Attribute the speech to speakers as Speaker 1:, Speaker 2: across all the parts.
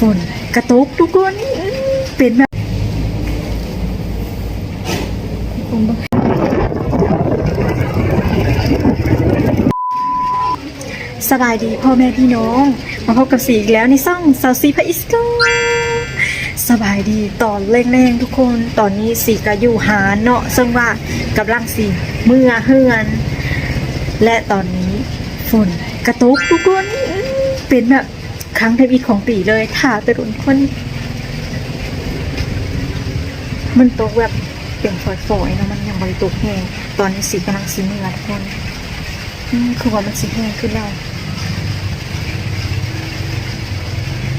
Speaker 1: ฝนกระตกทุกคนเป็นแบบสบายดีพ่อแม่พี่น้อง มาพบกับสีอีกแล้วในซ่องสาวซีพาอิสโกสบายดีตอนแรงๆทุกคนตอนนี้สีก็อยู่หาเนาะซึ่งว่ากำลังสีเมื่อเฮือน และตอนนี้ฝนกระตกทุกคนเป็นแบบ ครั้งทวีตของปีเลยค่ะแต่ทุกคนมันตกแบบเป็นฝอยๆนะมันยังบริตกแห้งตอนนี้สีกำลังสีเมื่อทุกคนคือว่ามันสีแห้งขึ้นแล้ว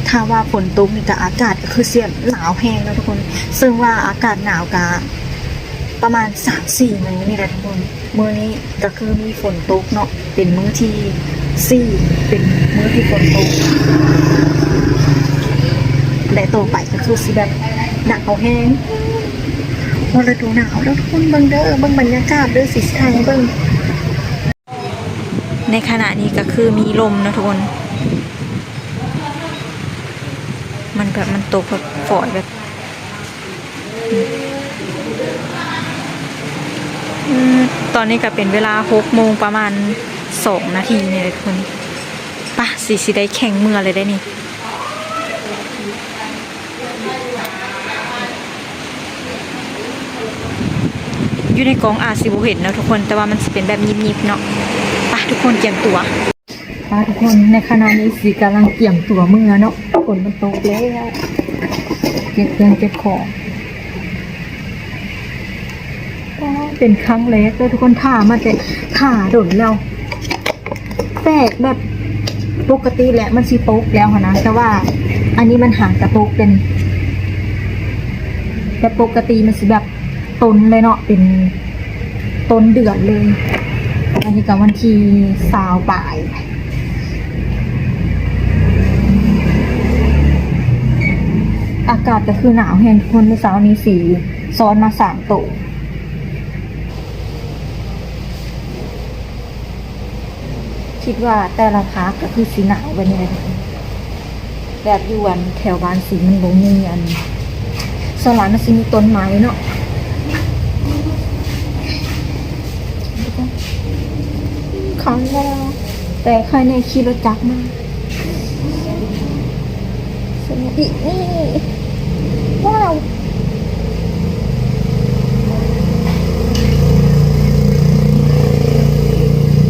Speaker 1: ถ้าว่าฝนตกนี่ก็อากาศก็คือเสียหนาวแห้งแล้วทุกคน ซึ่งว่าอากาศหนาวกะประมาณสามสี่มื้อนี่แหละทุกคนมื้อนี้ก็คือมีฝนตกเนาะเป็นมื้อที่ สี่เป็นมื้อที่ฝนตกและต่อไปก็คือสิแบบหนักเขาแห้งพอฤดูหนาวแล้วทุกคนเบิ่งเด้อเบิ่งบรรยากาศเด้อสิไทยเบิ่งในขณะนี้ก็คือมีลมนะทุกคนมันแบบมันตกแบบฝอยแบบตอนนี้ก็เป็นเวลาหกโมงประมาณ สองนาทีเนี่ยเลยทุกคนป่ะสีสีได้แข่งเมือเลยได้นี่อยู่ในกองอาจสิบเห็นนะทุกคนแต่ว่ามันสิเป็นแบบยิบๆเนาะไปทุกคนเตรียมตัวไปทุกคนในขณะนี้สีกำลังเตรียมตัวเมื่อเนาะฝนมันตกแล้วเก็บเงินเก็บของเป็นครั้งแรกเลยทุกคนถ่ามาแต่ถ่าโดนแล้ว แตกแบบปกติแหละมันสีตกแล้วนะแต่ว่า อันนี้มันห่างจากตกเป็นแต่ปกติมันสิแบบต้นเลยเนาะเป็นต้นเดือนเลยอันนี้กับวันที่สาวบ่ายอากาศก็คือหนาวแห้งทุกคนเมื่อเช้านี้สีซ้อนมาสามโตะ คิดว่าแต่ละพักก็คือสีหนาวไปเลยแบบยวนแถวบ้านสีมันบ่มีอันสลานมันสิมีต้นไม้เนาะขังแล้วแต่ใครในขี่รถจักรมาสนุกอีนี่ว้าว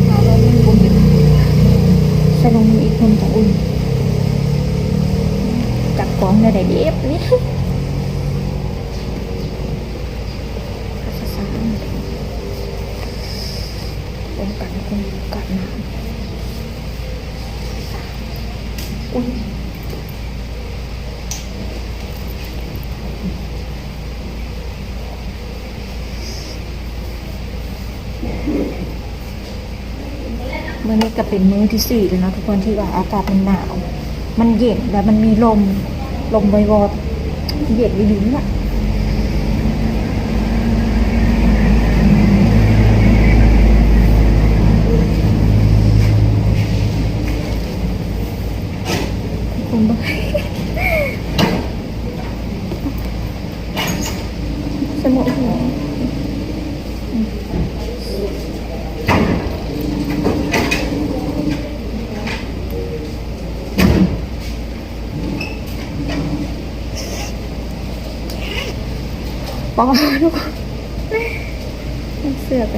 Speaker 1: เอาแล้วมันบุญอีกสนุกอีกคนจะอุ่นจับกล้อง ได้ได้เดียบนี่ก็จะสร้างเป็นกันคนกัดน้ำอุ้ยมื่อนี้ก็เป็นมื้อที่สี่แล้วนะทุกคนที่ว่าอากาศมันหนาว มันเย็นแล้วมันมีลม ลมวอยๆเย็นดีๆน่ะ ผมบอกสมุนหัว ปอทุกคนเสื้อไป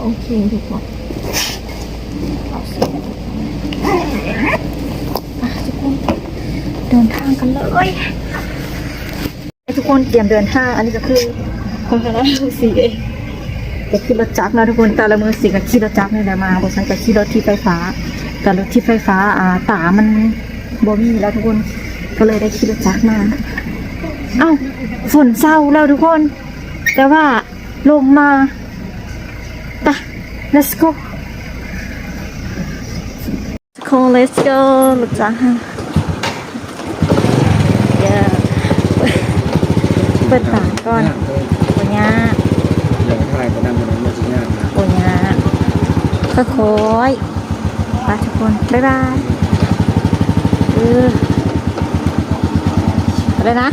Speaker 1: โอเคถูกหมดเอาเสื้อทุกคนเดินทางกันเลยทุกคนเตรียมเดินทางอันนี้ก็คือพาหนะสีเองก็ขี่รถจักรนะทุกคนแต่ละมือสีกับขี่รถจักรนี่แหละมาบฉันกับขี่รถที่ไฟฟ้า แต่รถที่ไฟฟ้าอ่าตามันบ่มีแล้วทุกคนก็เลยได้ขี่รถจักรมา เอ้าฝนเศร้าแล้วทุกคน แต่ว่าลมมาไป let's go Cool, let's go ลูกจ้า yeah เปิดตาก่อนปุญญา
Speaker 2: เดี๋ยวถ่ายไปนั่งตรงนั้นมาชิ้นงานนะ
Speaker 1: ปุญญาค่อยๆไปทุกคน บ๊ายบายออะไรนะ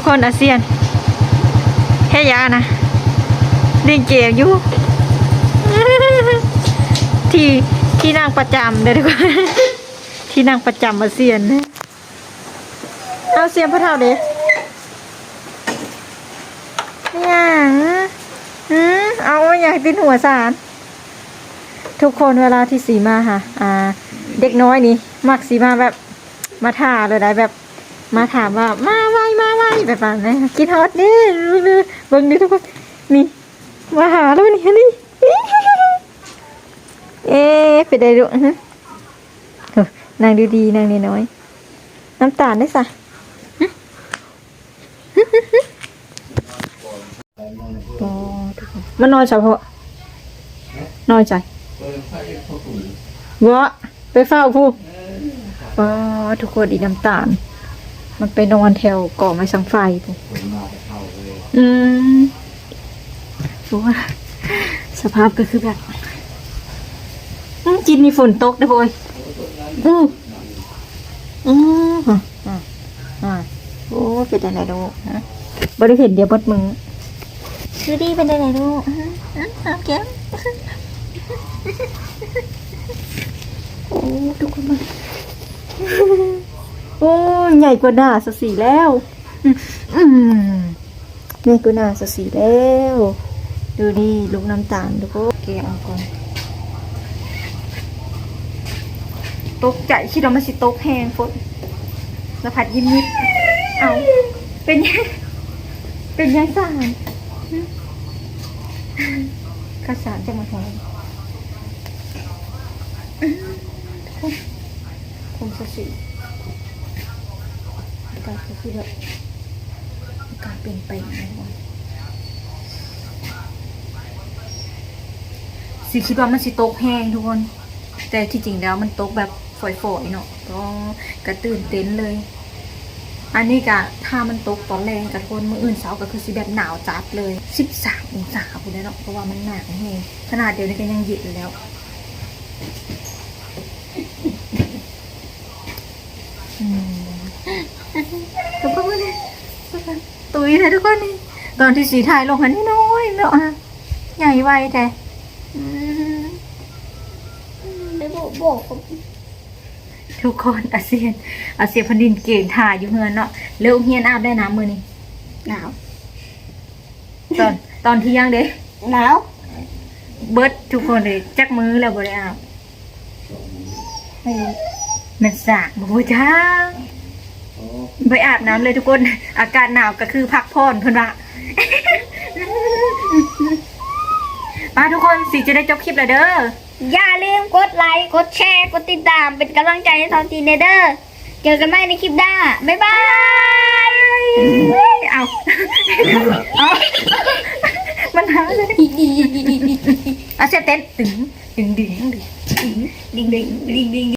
Speaker 1: กคนอาเซียนแค่ยานะเล่นเกมอยู่ที่ที่นั่งประจำเด้อทุกคนที่นั่งประจำอาเซียนนะเอาเซียนพระเท่าเด้อย่างอืมเอาอยากตินหัวสารทุกคนเวลาที่สีมาค่ะ อ่า เด็กน้อยนี่มักสีมาแบบมาท่าเลยได้แบบ มาถามว่ามาไวมาไวแบบนั้นนะกินฮอตนี่เบิ่งดิทุกคนนี่มาหาแล้วนี่นี่เอ๊ะไปได้ดูฮะนางดูดีนางนี่น้อย น้ำตาลได้สะอ๋อมันนอยใจเพราะนอยใจวะไปเฝ้าผู้อ๋อทุกคนอีน้ำตาล มันไปนอนแถวกองไม้สังไฟผู้อืมรู้ว่าสภาพก็คือแบบอื้อจินมีฝนตกนะโบยอืออือฮะอะอะโอ้เป็นอะไรดูฮะบริเห็นเดียวบดมือดูดีเป็นอะไรดูฮะฮะฮะแก้มโอ้ทุกคนมา โอ้ยใหญ่กว่าหน้าสสีแล้วอืมใหญ่กว่าหน้าสสีแล้ว ดูดิลูกน้ำตาลดูก็เกเอาก่อนตกใจคิดว่ามันสิตกแห้งฝนแล้วผัดยิ้มนิดเอาเป็นยังเป็นยังสารข้าสารจะมาแทนคงสสี อากาศก็คือแบบกาศเปลี่ยนไปนะสิคิดว่ามันสิตกแห้งทุกคน แต่ที่จริงแล้วมันตกแบบฝอยๆเนาะก็กระตื่นเต้นเลย อันนี้กะถ้ามันตกตอนแรงกับคนมืออื่นเสาร์ก็คือสิแบบหนาวจัดเลย 13องศาคุณได้เนาะเพราะว่ามันหนาวแห้งขนาดเดียวนี้ก็ยังเย็นแล้ว อืมทุกคนเลยตุ ยเลยทุกคนนี่ตอนที่สีถ่ายลงหันนี่น้อยเนาะใหญ่ไวแต่
Speaker 3: ไม่บอกบอก
Speaker 1: ทุกคนอาเซียนอาเซียนพันดินเก่งถ่ายอยู่เฮือนเนาะเร็วเฮียนอาบได้น้ำมือนี่
Speaker 3: หนาว
Speaker 1: ตอนตอนที่ยงเด้
Speaker 3: หนาว
Speaker 1: เบิร์ดทุกคนเลยจักมือแล้วบ่ได้อาบ
Speaker 3: นี่
Speaker 1: มันสากบ่จ้า ไปอาบน้ำเลยทุกคน อากาศหนาวก็คือพักผ่อนเพิ่นว่า มาทุกคนสิจะได้จบคลิปแล้วเด้อ
Speaker 3: อย่าลืมกดไลค์ กดแชร์ กดติดตาม เป็นกำลังใจให้ทองทีเนเดอร์ เจอกันใหม่ในคลิปหน้า บ๊ายบาย
Speaker 1: เอา เอามันหาเลยอาเซยเต้นตึงดึงดึงดึงดึงดึงดึงดึงดึง